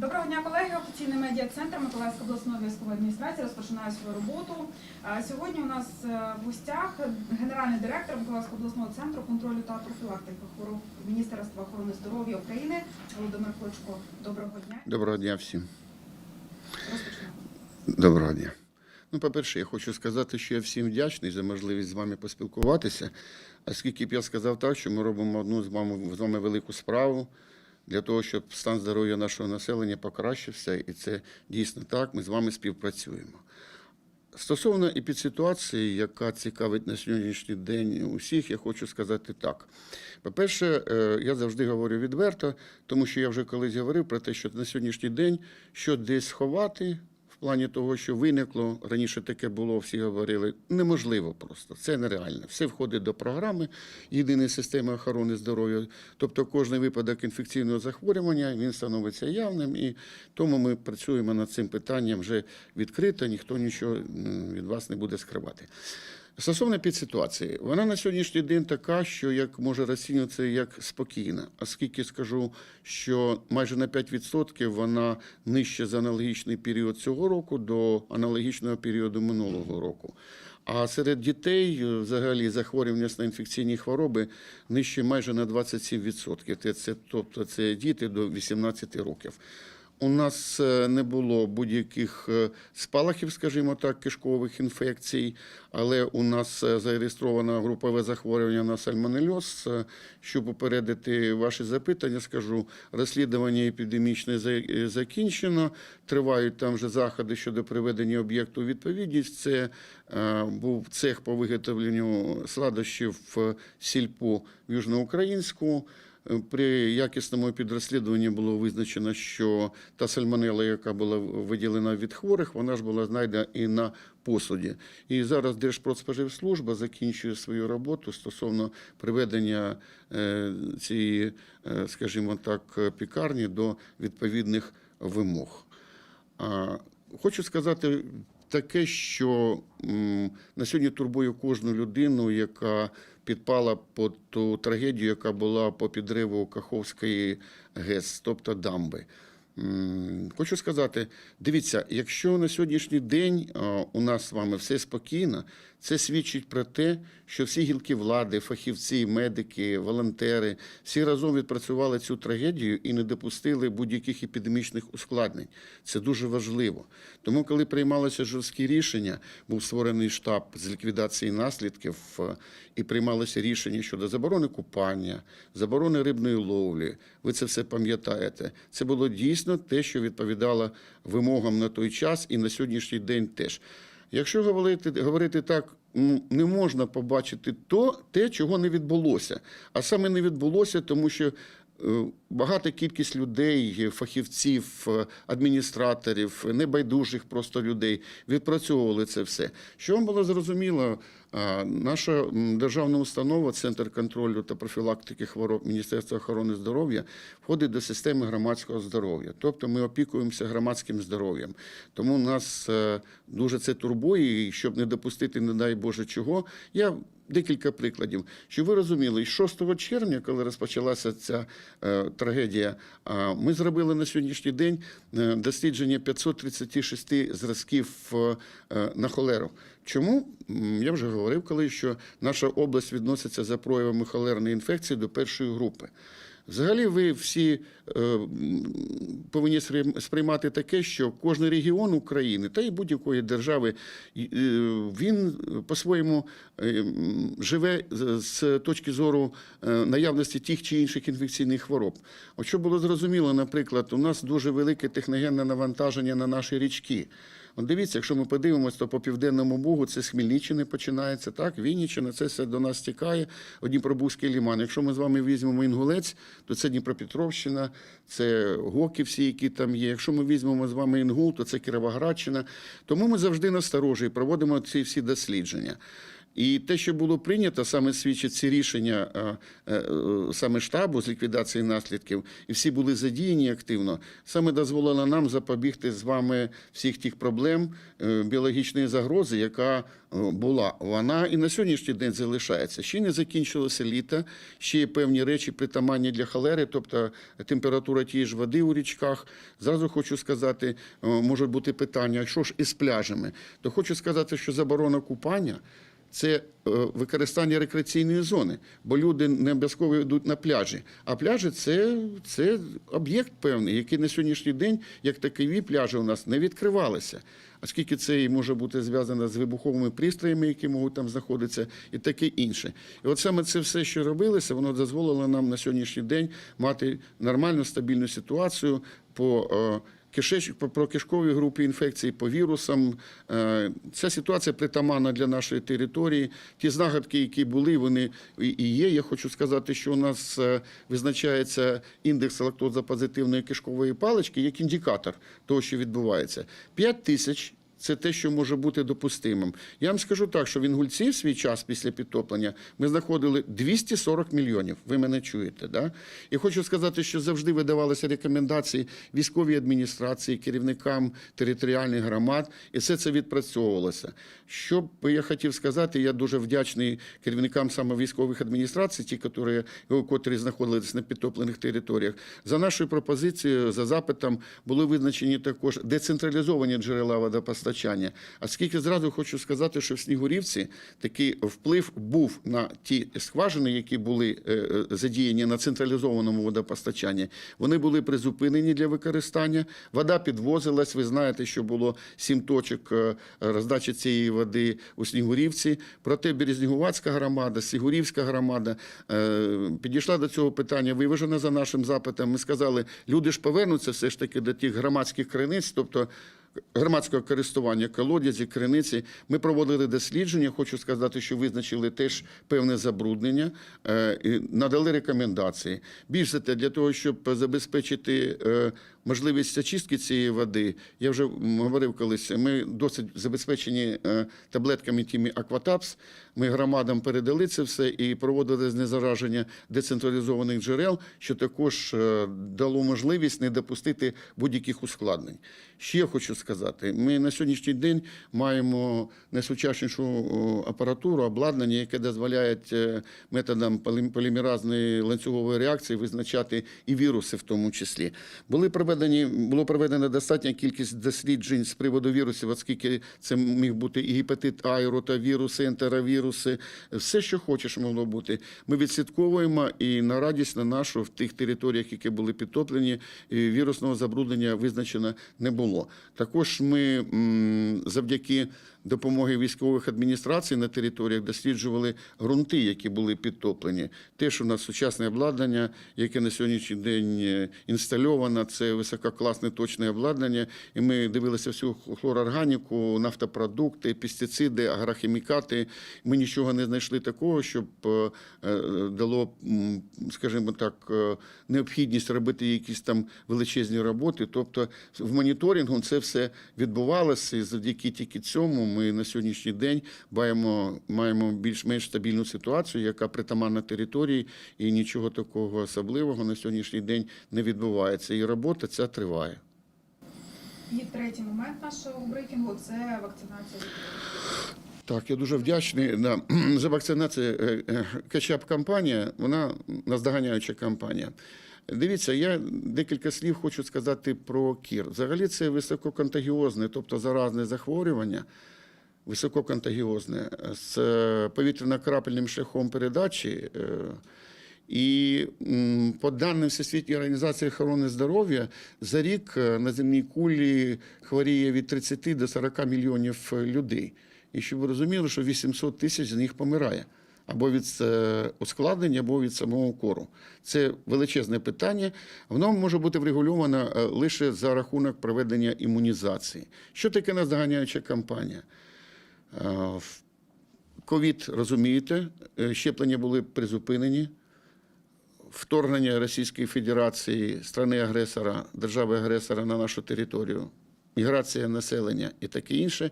Доброго дня, колеги. Офіційний медіа-центр Миколаївської обласної військової адміністрації розпочинає свою роботу. Сьогодні у нас е, в гостях генеральний директор Миколаївського обласного центру контролю та профілактики хвороб Міністерства охорони здоров'я України Володимир Клочко. Доброго дня. Доброго дня всім. Розпочнемо. Доброго дня. Ну, по-перше, я хочу сказати, що я всім вдячний за можливість з вами поспілкуватися. Оскільки б я сказав так, що ми робимо одну з вами, з вами велику справу для того, щоб стан здоров'я нашого населення покращився, і це дійсно так. Ми з вами співпрацюємо. Стосовно епідситуації, яка цікавить на сьогоднішній день усіх, я хочу сказати так. По-перше, е, я завжди говорю відверто, тому що я вже колись говорив про те, що на сьогоднішній день що десь ховати. Плані того, що виникло раніше таке було, всі говорили, неможливо просто. Це нереально. Все входить до програми єдиної системи охорони здоров'я. Тобто кожен випадок інфекційного захворювання він становиться явним, і тому ми працюємо над цим питанням вже відкрито, ніхто нічого від вас не буде скривати. Стосовно підситуації, вона на сьогоднішній день така, що як може розцінюватися як спокійна, оскільки скажу, що майже на 5% вона нижче за аналогічний період цього року до аналогічного періоду минулого року. А серед дітей е, взагалі захворюваність на інфекційні хвороби нижче майже на 27%. Це, це, тобто це діти до 18 років. У нас е, не було будь-яких е, спалахів, скажімо так, кишкових інфекцій, але у нас е, зареєстровано групове захворювання на сальмонельоз. Щоб попередити ваші запитання, скажу, розслідування епідемічне закінчено. Тривають там вже заходи щодо приведення об'єкту у відповідність. Це був цех по виготовленню сладощів в сільпо в Южноукраїнську. При якісному підрозслідуванні було визначено, що та сальмонела, яка була виділена від хворих, вона ж була знайдена і на посуді. І зараз Держпродспоживслужба закінчує свою роботу стосовно приведення е, цієї, е, скажімо так, пікарні до відповідних вимог. Хочу сказати таке, що на сьогодні турбує кожну людину, яка підпала під ту трагедію, яка була по підриву Каховської ГЕС, тобто дамби. Хочу сказати, дивіться, якщо на сьогоднішній день у нас з вами все спокійно, це свідчить про те, що всі гілки влади, фахівці, медики, волонтери всі разом відпрацювали цю трагедію і не допустили будь-яких епідемічних ускладнень. Це дуже важливо. Тому, коли приймалося жорсткі рішення, був створений штаб з ліквідації наслідків е, і приймалося рішення щодо заборони купання, заборони рибної ловлі. Ви це все пам'ятаєте. Це було дійсно те, що відповідало вимогам на той час і на сьогоднішній день теж. Якщо говорити, говорити так, не можна побачити то, те, чого не відбулося. А саме не відбулося, тому що е, багата кількість людей, фахівців, е, адміністраторів, небайдужих просто людей відпрацьовували це все. Що вам було зрозуміло, наша державна установа, Центр контролю та профілактики хвороб Міністерства охорони здоров'я, входить до системи громадського здоров'я. Тобто ми опікуємося громадським здоров'ям. Тому нас е, дуже це турбує, і щоб не допустити, не дай Боже, чого. Я Декілька прикладів, щоб ви розуміли, 6 червня, коли розпочалася ця е, трагедія, а, ми зробили на сьогоднішній день е, дослідження 536 зразків е, на холеру. Чому? Я вже говорив коли що наша область відноситься за проявами холерної інфекції до першої групи. Взагалі, ви всі е, повинні сприйм- сприймати таке, що кожен регіон України та й будь-якої держави е, він по-своєму е, живе з точки зору е, наявності тих чи інших інфекційних хвороб. От що було зрозуміло, наприклад, у нас дуже велике техногенне навантаження на наші річки. Дивіться, якщо ми подивимося, то по південному Бугу це з Хмельниччини починається, так, Вінниччина, це все до нас стікає, Дніпробузький ліман. Якщо ми з вами візьмемо Інгулець, то це Дніпропетровщина, це Гоки всі, які там є. Якщо ми візьмемо з вами Інгул, то це Кіровоградщина. Тому ми завжди насторожі і проводимо ці всі дослідження. І те, що було прийнято, саме свідчить ці рішення е, е, саме штабу з ліквідації наслідків, і всі були задіяні активно, саме дозволило нам запобігти з вами всіх тих проблем е, біологічної загрози, яка була. Вона і на сьогоднішній день залишається. Ще не закінчилося літо, ще є певні речі притаманні для холери, тобто температура тієї ж води у річках. Зразу хочу сказати, можуть бути питання, що ж із пляжами? То хочу сказати, що заборона купання. Це е, використання рекреаційної зони, бо люди не обов'язково йдуть на пляжі. А пляжі це, це об'єкт певний, який на сьогоднішній день, як такові пляжі у нас не відкривалися. Оскільки це і може бути зв'язано з вибуховими пристроями, які можуть там знаходитися, і таке інше. І от саме це все, що робилося, воно дозволило нам на сьогоднішній день мати нормальну стабільну ситуацію по. Кишеч про кишкові групи інфекцій по вірусам. Е, Ця ситуація притаманна для нашої території. Ті знагадки, які були, вони і і є. Я хочу сказати, що у нас е, визначається індекс лактозопозитивної кишкової палички як індикатор того, що відбувається. 5 тисяч. Це те, що може бути допустимим. Я вам скажу так, що в Інгульці в свій час після підтоплення ми знаходили 240 мільйонів. Ви мене чуєте, да? І хочу сказати, що завжди видавалися рекомендації військовій адміністрації, керівникам територіальних громад, і все це відпрацьовувалося. Що б я хотів сказати, я дуже вдячний керівникам саме військових адміністрацій, ті, котрі, котрі знаходилися на підтоплених територіях. За нашою пропозицією, за запитом, були визначені також децентралізовані джерела водопостачання. А скільки зразу хочу сказати, що в Снігурівці такий вплив був на ті скважини, які були е, е, задіяні на централізованому водопостачанні. Вони були призупинені для використання. Вода підвозилась. Ви знаєте, що було сім точок е, роздачі цієї води у Снігурівці. Проте Березнігувацька громада, Снігурівська громада підійшла до цього питання, виважена за нашим запитом. Ми сказали, люди ж повернуться все ж таки до тих громадських криниць, тобто громадського користування колодязі, криниці. Ми проводили дослідження. Хочу сказати, що визначили теж певне забруднення, е, і надали рекомендації. Більше те, для того, щоб забезпечити е, можливість очистки цієї води, я вже говорив колись, ми досить забезпечені е, таблетками тими Акватапс. Ми громадам передали це все і проводили знезараження децентралізованих джерел, що також е, дало можливість не допустити будь-яких ускладнень. Ще хочу сказати, ми на сьогоднішній день маємо найсучаснішу апаратуру, обладнання, яке дозволяє е, методом полімеразної ланцюгової реакції визначати і віруси в тому числі. Були проведені, було проведено достатня кількість досліджень з приводу вірусів, оскільки це міг бути і гепатит А, і ротавіруси, ентеровіруси, все, що хочеш, могло бути. Ми відслідковуємо і на радість на нашу в тих територіях, які були підтоплені, вірусного забруднення визначено не було. Також ми завдяки допомоги військових адміністрацій на територіях досліджували ґрунти, які були підтоплені. Теж у нас сучасне обладнання, яке на сьогоднішній день е, інстальовано, це висококласне точне обладнання. І ми дивилися всю хлорорганіку, нафтопродукти, пестициди, агрохімікати. Ми нічого не знайшли такого, щоб е, е, дало, скажімо так, необхідність робити якісь там величезні роботи. Тобто в моніторингу це все відбувалося, і завдяки тільки цьому ми на сьогоднішній день маємо, маємо більш-менш стабільну ситуацію, яка притаманна території, і нічого такого особливого на сьогоднішній день не відбувається. І робота ця триває. І третій момент нашого брифінгу це вакцинація. Так, я дуже вдячний да, за вакцинацію. Е, е, Кетчап-кампанія, вона наздоганяюча кампанія. Дивіться, я декілька слів хочу сказати про кір. Взагалі це висококонтагіозне, тобто заразне захворювання, висококонтагіозне з е, повітряно-крапельним шляхом передачі. е, І по даним Всесвітньої організації охорони здоров'я, за рік е, на земній кулі хворіє від 30 до 40 мільйонів е, людей. І щоб ви розуміли, що 800 тисяч з них помирає або від е, ускладнення, або від самого кору. Це величезне питання. Воно може бути врегульовано е, лише за рахунок проведення імунізації. Що таке наздоганяюча кампанія? Е, Ковід, розумієте, е, щеплення були призупинені. Вторгнення Російської Федерації, страни агресора, держави агресора на нашу територію міграція населення і таке інше.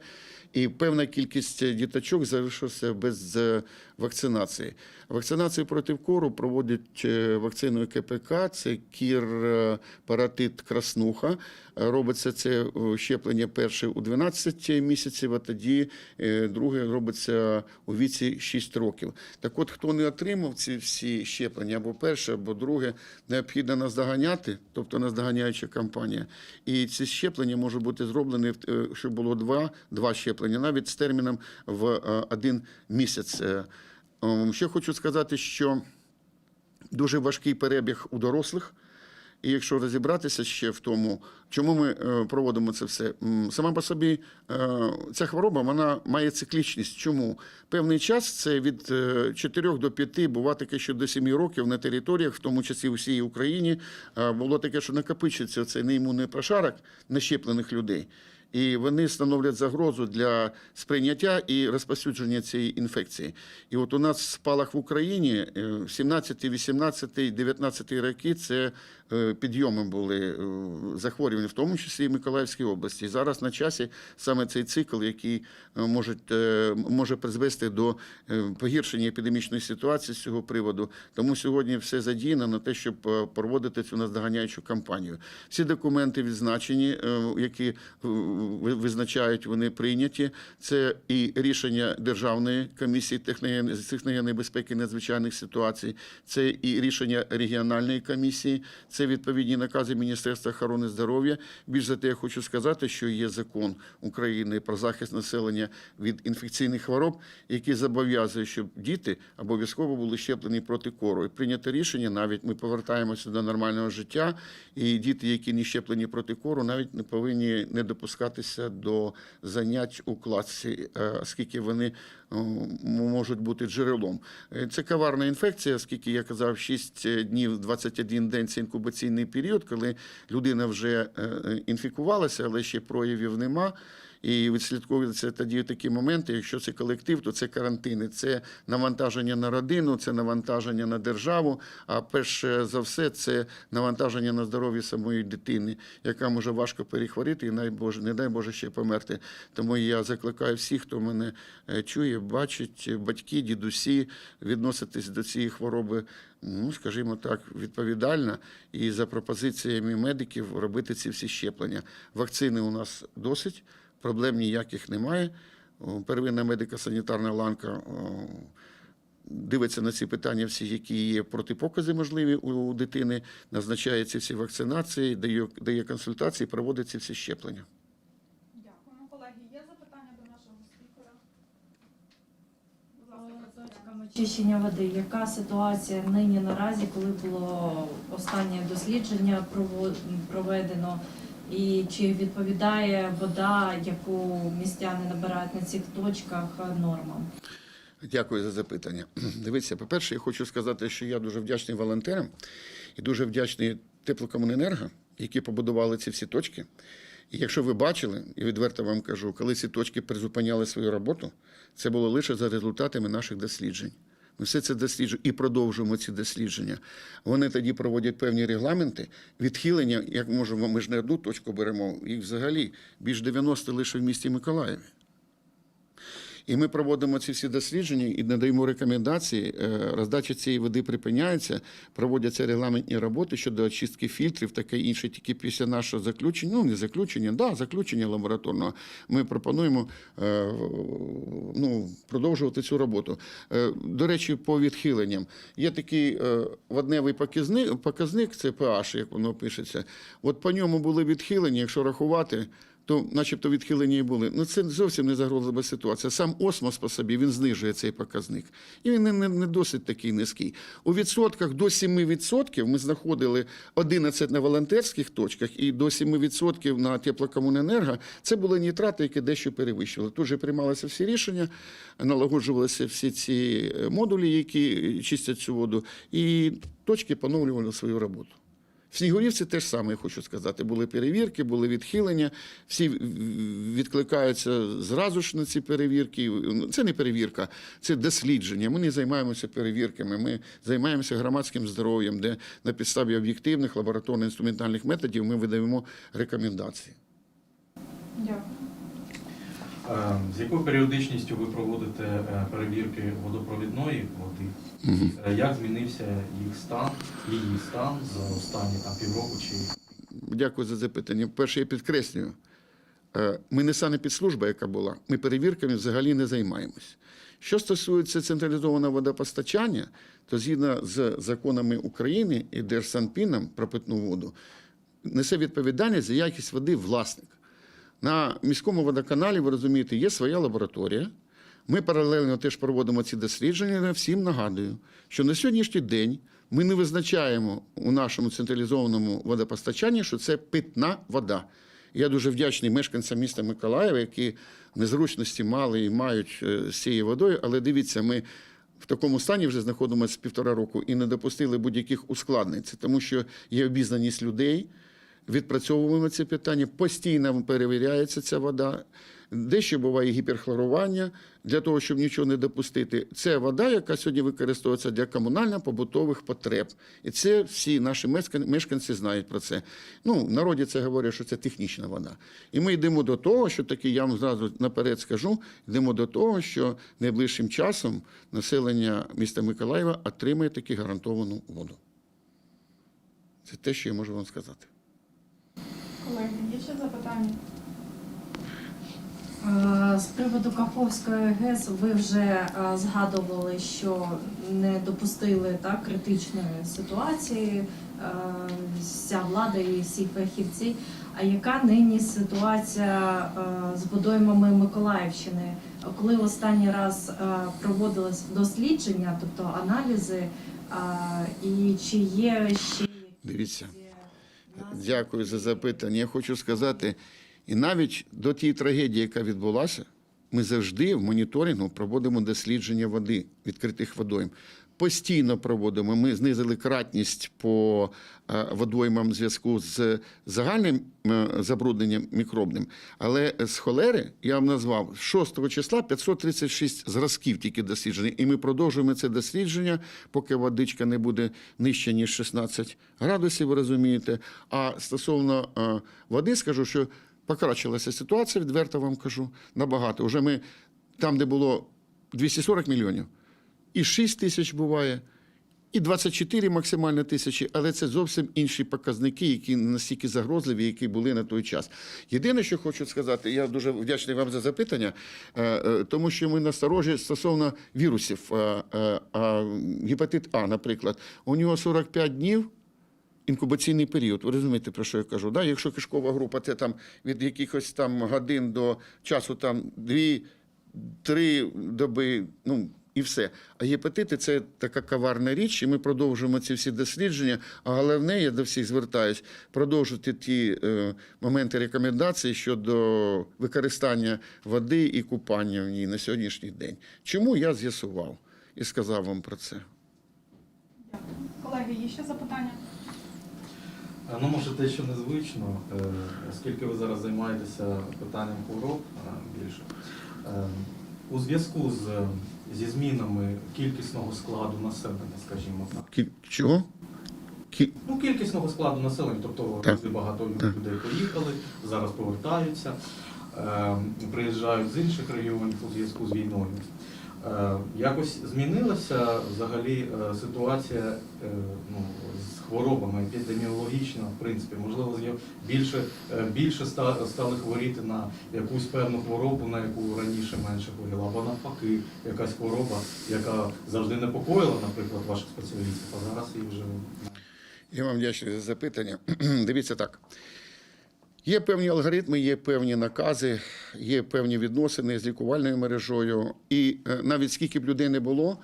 І певна кількість діточок залишилася без е, вакцинації. Вакцинацію проти кору проводять е, вакциною КПК, це кір, е, паратит, краснуха. Робиться це щеплення перше у 12 місяців, а тоді друге робиться у віці 6 років. Так от, хто не отримав ці всі щеплення, або перше, або друге, необхідно наздоганяти, тобто наздоганяюча кампанія. І ці щеплення можуть бути зроблені, зроблений щоб було два, два щеплення, навіть з терміном в е, один місяць. Е, ем, Ще хочу сказати, що дуже важкий перебіг у дорослих. І якщо розібратися ще в тому, чому ми е, проводимо це все, сама по собі е, ця хвороба вона має циклічність. Чому певний час це від 4 до 5, бува таке, що до 7 років на територіях, в тому числі у всій Україні, е, було таке, що накопичується цей неімунний прошарок нещеплених людей. І вони становлять загрозу для сприйняття і розповсюдження цієї інфекції. І от у нас спалах в Україні е, 17, 18, 19 роки це е, підйоми були е, захворювань, в тому числі і в Миколаївській області. Зараз на часі саме цей цикл, який е, може, е, може призвести до е, погіршення епідемічної ситуації з цього приводу. Тому сьогодні все задіяно на те, щоб е, проводити цю наздоганяючу кампанію. Всі документи відзначені, е, які е, визначають, вони прийняті. Це і рішення Державної комісії техногенної безпеки надзвичайних ситуацій, це і рішення регіональної комісії, це відповідні накази Міністерства охорони здоров'я. Більш за те, я хочу сказати, що є закон України про захист населення від інфекційних хвороб, який зобов'язує, щоб діти обов'язково були щеплені проти кору. І прийнято рішення, навіть ми повертаємося до нормального життя, і діти, які не щеплені проти кору, навіть не повинні не допускатися до занять у класі, е, оскільки вони можуть бути джерелом. Е, Це коварна інфекція, оскільки я казав, 6 днів, 21 день це інкубаційний період, коли людина вже е, інфікувалася, але ще проявів нема. І відслідковуються тоді такі моменти. Якщо це колектив, то це карантини, це навантаження на родину, це навантаження на державу. А перше за все, це навантаження на здоров'я самої дитини, яка може важко перехворіти і не дай Боже ще померти. Тому я закликаю всіх, хто мене е, чує, бачить, батьки, дідусі, відноситись до цієї хвороби. Ну, скажімо так, відповідально і за пропозиціями медиків робити ці всі щеплення. Вакцини у нас досить, проблем ніяких немає. Первинна медико-санітарна ланка дивиться на ці питання, всі, які є протипокази можливі у дитини, назначає ці всі вакцинації, дає, дає консультації, проводить ці всі щеплення. Дякуємо, колеги. Є запитання до нашого спікера? По очищення води. Яка ситуація нині наразі, коли було останнє дослідження прово- проведено? І чи відповідає вода, яку містяни набирають на цих точках нормам? Дякую за запитання. Дивіться, по-перше, я хочу сказати, що я дуже вдячний волонтерам і дуже вдячний теплокомуненерго, які побудували ці всі точки. І якщо ви бачили, і відверто вам кажу, коли ці точки призупиняли свою роботу, це було лише за результатами наших досліджень. Ми все це досліджуємо і продовжуємо ці дослідження. Вони тоді проводять певні регламенти, відхилення, як можемо, ми ж не одну точку беремо, їх взагалі більш 90 лише в місті Миколаєві. І ми проводимо ці всі дослідження і надаємо рекомендації. Е, Роздача цієї води припиняється, проводяться регламентні роботи щодо очистки фільтрів, таке інше. Тільки після нашого заключення, ну не заключення, да, заключення лабораторного. Ми пропонуємо е, ну, продовжувати цю роботу. Е, До речі, по відхиленням є такий водневий показник, це pH, як воно пишеться. От по ньому були відхилення, якщо рахувати то начебто відхилення і були. Ну це зовсім не загрозлива ситуація. Сам осмос по собі він знижує цей показник. І він не, не, не досить такий низький. У відсотках до 7% ми знаходили 11 на волонтерських точках і до 7% на теплокомуненерго. Це були нітрати, які дещо перевищували. Тут же приймалися всі рішення, налагоджувалися всі ці е, модулі, які чистять цю воду, і точки поновлювали свою роботу. В Снігурівці теж саме, я хочу сказати. Були перевірки, були відхилення, всі відкликаються зразу ж на ці перевірки. Ну, Це не перевірка, це дослідження. Ми не займаємося перевірками, ми займаємося громадським здоров'ям, де на підставі об'єктивних лабораторно-інструментальних методів ми видаємо рекомендації. Дякую. Е, З якою періодичністю ви проводите е, перевірки водопровідної води? Е, Як змінився їх стан, її стан за останні там півроку чи Дякую за запитання. Перше, я підкреслюю, ми не санепідслужба, яка була, ми перевірками взагалі не займаємось. Що стосується централізованого водопостачання, то згідно з законами України і Держсанпіном про питну воду, несе відповідальність за якість води власник. На міському водоканалі, ви розумієте, є своя лабораторія. Ми паралельно теж проводимо ці дослідження. Я всім нагадую, що на сьогоднішній день ми не визначаємо у нашому централізованому водопостачанні, що це питна вода. Я дуже вдячний мешканцям міста Миколаєва, які незручності мали і мають е, з цією водою. Але дивіться, ми в такому стані вже знаходимося півтора року і не допустили будь-яких ускладнень. Це тому, що є обізнаність людей. Відпрацьовуємо це питання, постійно перевіряється ця вода. Дещо буває гіперхлорування для того, щоб нічого не допустити. Це вода, яка сьогодні використовується для комунально-побутових потреб. І це всі наші мешканці знають про це. Ну, в народі це говорять, що це технічна вода. І ми йдемо до того, що таки я вам зразу наперед скажу, йдемо до того, що найближчим часом населення міста Миколаєва отримає таки гарантовану воду. Це те, що я можу вам сказати. Колеги, є ще запитання? З приводу Каховської ГЕС ви вже згадували, що не допустили так критичної ситуації вся влада і всі фахівці. А яка нині ситуація з водоймами Миколаївщини? Коли останній раз проводилось дослідження, тобто аналізи, і чи є ще Дивіться. Дякую за запитання. Я хочу сказати, і навіть до тієї трагедії, яка відбулася, ми завжди в моніторингу проводимо дослідження води, відкритих водойм. Постійно проводимо. Ми знизили кратність по е, водоймам в зв'язку з загальним е, забрудненням мікробним. Але з холери я вам назвав 6 числа 536 зразків тільки досліджені. І ми продовжуємо це дослідження, поки водичка не буде нижче, ніж 16 градусів, ви розумієте. А стосовно е, води, скажу, що покращилася ситуація, відверто вам кажу, набагато. Уже ми там, де було 240 мільйонів, і 6 тисяч буває, і 24 максимально тисячі, але це зовсім інші показники, які настільки загрозливі, які були на той час. Єдине, що хочу сказати, я дуже вдячний вам за запитання, е, е, тому що ми насторожі стосовно вірусів. Е, Гепатит А, наприклад, у нього 45 днів. Інкубаційний період, ви розумієте, про що я кажу? Да? Якщо кишкова група, це там від якихось там годин до часу, там дві, три доби, ну і все. А гепатити це така коварна річ, і ми продовжуємо ці всі дослідження. А головне, я до всіх звертаюсь, продовжити ті е, моменти рекомендацій щодо використання води і купання в ній на сьогоднішній день. Чому я з'ясував і сказав вам про це? Дякую. Колеги, є ще запитання? Е, Ну, може, те, що незвично, е, оскільки ви зараз займаєтеся питанням хвороб е, більше. У зв'язку з, зі змінами кількісного складу населення, скажімо так. Кіль... Чого? Кіль... Ну, кількісного складу населення, тобто Так. дуже багато Так. людей поїхали, зараз повертаються, е, приїжджають з інших регіонів у зв'язку з війною. Е, Якось змінилася взагалі е, ситуація е, ну, з хворобами епідеміологічна, в принципі, можливо, більше, більше стали хворіти на якусь певну хворобу, на яку раніше менше хворіла, або навпаки, якась хвороба, яка завжди непокоїла, наприклад, ваших спеціалістів, а зараз її вже Я вам вдячний за запитання. Дивіться так. Є певні алгоритми, є певні накази, є певні відносини з лікувальною мережою. І е, навіть скільки б людей не було,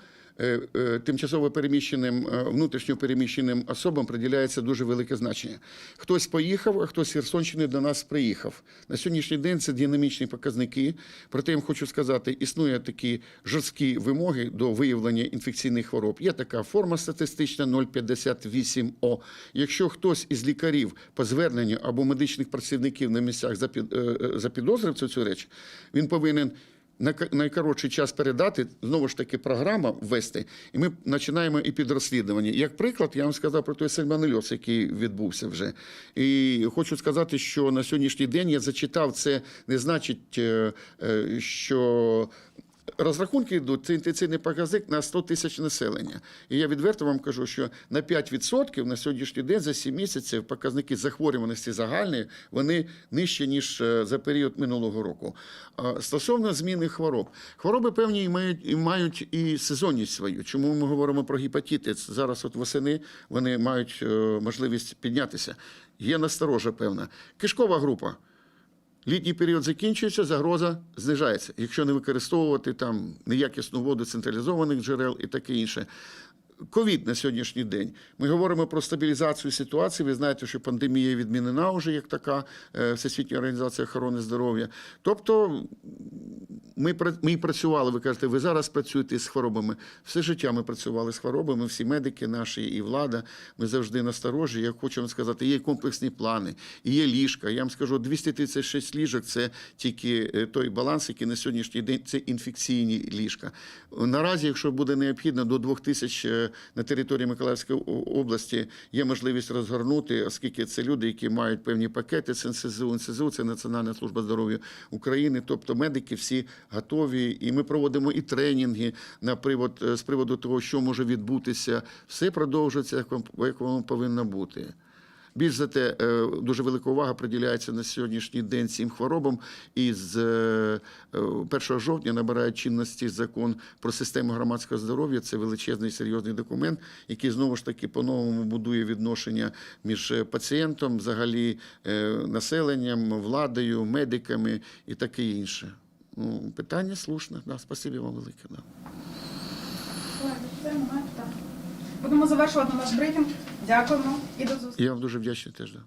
тимчасово переміщеним, е, внутрішньо переміщеним особам приділяється дуже велике значення. Хтось поїхав, а хтось з Херсонщини до нас приїхав. На сьогоднішній день це динамічні показники. Проте я хочу сказати, існує такі жорсткі вимоги до виявлення інфекційних хвороб. Є така форма статистична 058О. Якщо хтось із лікарів по зверненню або медичних працівників на місцях запід- е, е, запідозрив цю, цю реч, він повинен на найкоротший час передати, знову ж таки, програма ввести, і ми починаємо і підрозслідування. Як приклад, я вам сказав про той сальмонельоз, який відбувся вже. І хочу сказати, що на сьогоднішній день я зачитав це, не значить, е, е, що. Розрахунки йдуть, це інтенсивний показник на 100 тисяч населення. І я відверто вам кажу, що на 5% на сьогоднішній день за 7 місяців показники захворюваності загальної вони нижчі, ніж е, за період минулого року. Стосовно зміни хвороб, хвороби певні і мають, і мають і сезонність свою. Чому ми говоримо про гепатитис? Зараз от восени вони мають е, можливість піднятися. Є насторожа певна. Кишкова група. Літній період закінчується, загроза знижається, якщо не використовувати там неякісну воду централізованих джерел і таке інше. Ковід на сьогоднішній день. Ми говоримо про стабілізацію ситуації. Ви знаєте, що пандемія відмінена вже як така е, Всесвітня організація охорони здоров'я. Тобто ми, ми працювали, ви кажете, ви зараз працюєте з хворобами. Все життя ми працювали з хворобами, всі медики наші і влада. Ми завжди насторожі. Я хочу вам сказати, є комплексні плани, є ліжка. Я вам скажу, 236 ліжок це тільки е, той баланс, який на сьогоднішній день це інфекційні ліжка. Наразі, якщо буде необхідно, до 2000 е, на території Миколаївської області є можливість розгорнути, оскільки це люди, які мають певні пакети це НСЗУ. НСЗУ це Національна служба здоров'я України. Тобто медики всі готові, і ми проводимо і тренінги на привод е, з приводу того, що може відбутися. Все продовжується, як воно повинно бути. Більш за те, е, дуже велика увага приділяється на сьогоднішній день цим хворобам. І з е, е, 1 жовтня набирає чинності закон про систему громадського здоров'я. Це величезний серйозний документ, який знову ж таки по-новому будує відношення між пацієнтом, взагалі населенням, владою, медиками і таке інше. Питання слушне. Да, спасибі вам велике. Да. Будемо завершувати наш брифінг. Дякуємо і до зустрічі. Я вам дуже вдячний теж. Да.